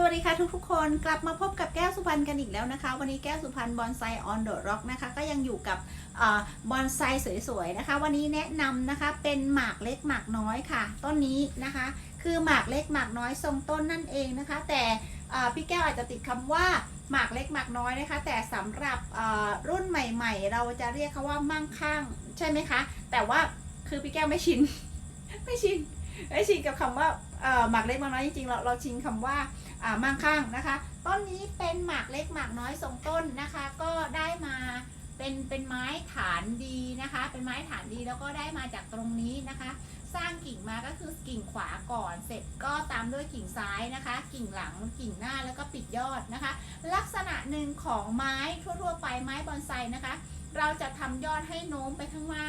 สวัสดีค่ะทุกๆคนกลับมาพบกับแก้วสุพรรณกันอีกแล้วนะคะ วันนี้แก้วสุพรรณบอนไซออนเดอะร็อกนะคะก็ยังอยู่กับบอนไซสวยๆนะคะ วันนี้แนะนำนะคะเป็นหมากเล็กหมากน้อยค่ะ ต้นนี้นะคะ คือหมากเล็กหมากน้อยทรงต้นนั่นเองนะคะ แต่พี่แก้วอาจจะติดคำว่าหมากเล็กหมากน้อยนะคะ แต่สำหรับรุ่นใหม่ ๆ เราจะเรียกเขาว่ามั่งคั่งใช่ไหมคะ แต่ว่าคือพี่แก้วไม่ชินไม่ชิน ไม่ชินกับคำว่าหมากเล็กหมากน้อยจริงๆเราเราชินคำว่าอ่ามั่งคั่งนะคะ ต้นนี้เป็นหมากเล็กหมากน้อยทรงต้นนะคะ ก็ได้มาเป็นเป็นไม้ฐานดีนะคะ เป็นไม้ฐานดีแล้วก็ได้มาจากตรงนี้นะคะ สร้างกิ่งมาก็คือกิ่งขวาก่อนเสร็จก็ตามด้วยกิ่งซ้ายนะคะ กิ่งหลังกิ่งหน้าแล้วก็ปิดยอดนะคะ ลักษณะหนึ่งของไม้ทั่วๆไปไม้บอนไซนะคะ เราจะทำยอดให้โน้มไปข้างหน้า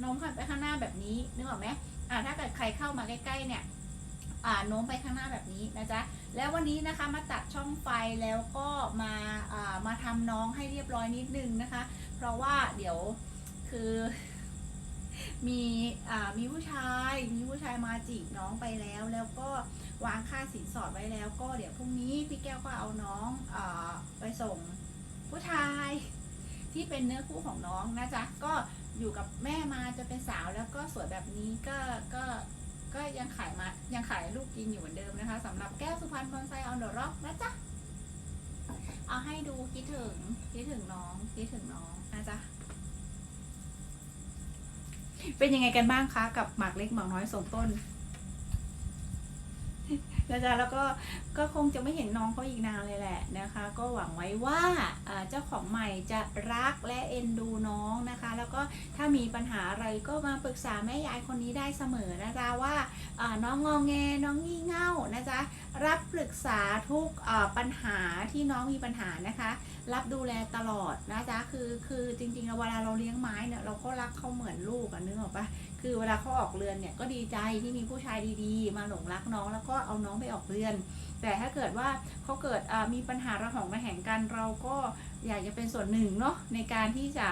โน้มไปข้างหน้าแบบนี้นึกออกไหม อ่าถ้าเกิดใครเข้ามาใกล้ๆเนี่ยอ่าโน้มไปข้างหน้าแบบนี้นะจ๊ะแล้ววันนี้นะคะมาตัดช่องไฟแล้วก็มาอ่ามาทำน้องให้เรียบร้อยนิดนึงนะคะ เพราะว่าเดี๋ยวคือมีอ่ามีผู้ชาย มีผู้ชายมาจีบน้องไปแล้ว แล้วก็วางค่าสินสอดไว้แล้ว ก็เดี๋ยวพรุ่งนี้พี่แก้วก็เอาน้องอาไปส่งผู้ชาย ที่เป็นเนื้อคู่ของน้องนะจ๊ะก็อยู่กับแม่มาจะเป็นสาวแล้วก็สวยแบบนี้ก็ก็ก็ยังขายมายังขายลูกกินอยู่เหมือนเดิมนะคะสำหรับแก้วสุพรรณบอนไซออนเดอะร็อกนะจ๊ะเอาให้ดูคิดถึงคิดถึงน้องคิดถึงน้องนะจ๊ะเป็นยังไงกันบ้างคะกับหมากเล็กหมากน้อยส่งต้น นะจ๊ะแล้วก็ก็คงจะไม่เห็นน้องเขาอีกนานเลยแหละนะคะ ก็หวังไว้ว่าเจ้าของใหม่จะรักและเอ็นดูน้องนะคะ แล้วก็ถ้ามีปัญหาอะไรก็มาปรึกษาแม่ยายคนนี้ได้เสมอนะจ๊ะว่าน้องงองแงน้องงี่เง่านะจ๊ะรับปรึกษาทุกปัญหาที่น้องมีปัญหานะคะ รับดูแลตลอดนะจ๊ะคือคือจริงๆเวลาเราเลี้ยงไม้เนี่ยเราก็รักเขาเหมือนลูกอะนึกออกปะคือเวลาเขาออกเรือนเนี่ยก็ดีใจที่มีผู้ชายดีๆ มาหลงรักน้องแล้วก็เอาน้องไปออกเรือน แต่ถ้าเกิดว่าเขาเกิดมีปัญหาระหองระแหงกันเราก็อยากจะเป็นส่วนหนึ่งเนาะในการที่จะ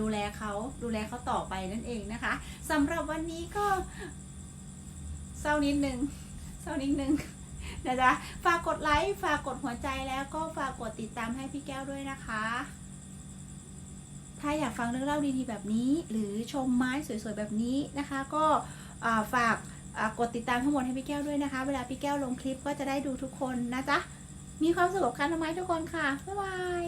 ดูแลเขาดูแลเขาต่อไปนั่นเองนะคะสำหรับวันนี้ก็เศร้านิดนึงเศร้านิดนึงนะจ๊ะฝากกดไลค์ฝากกดหัวใจแล้วก็ฝากกดติดตามให้พี่แก้วด้วยนะคะ ถ้าอยากฟังเรื่องเล่าดีๆแบบนี้ หรือชมไม้สวยๆแบบนี้นะคะ ก็ฝาก กดติดตามทั้งหมดให้พี่แก้วด้วยนะคะ เวลาพี่แก้วลงคลิปก็จะได้ดูทุกคนนะจ๊ะ มีความสุขกับการทำไม้ทุกคนค่ะ บ๊ายบาย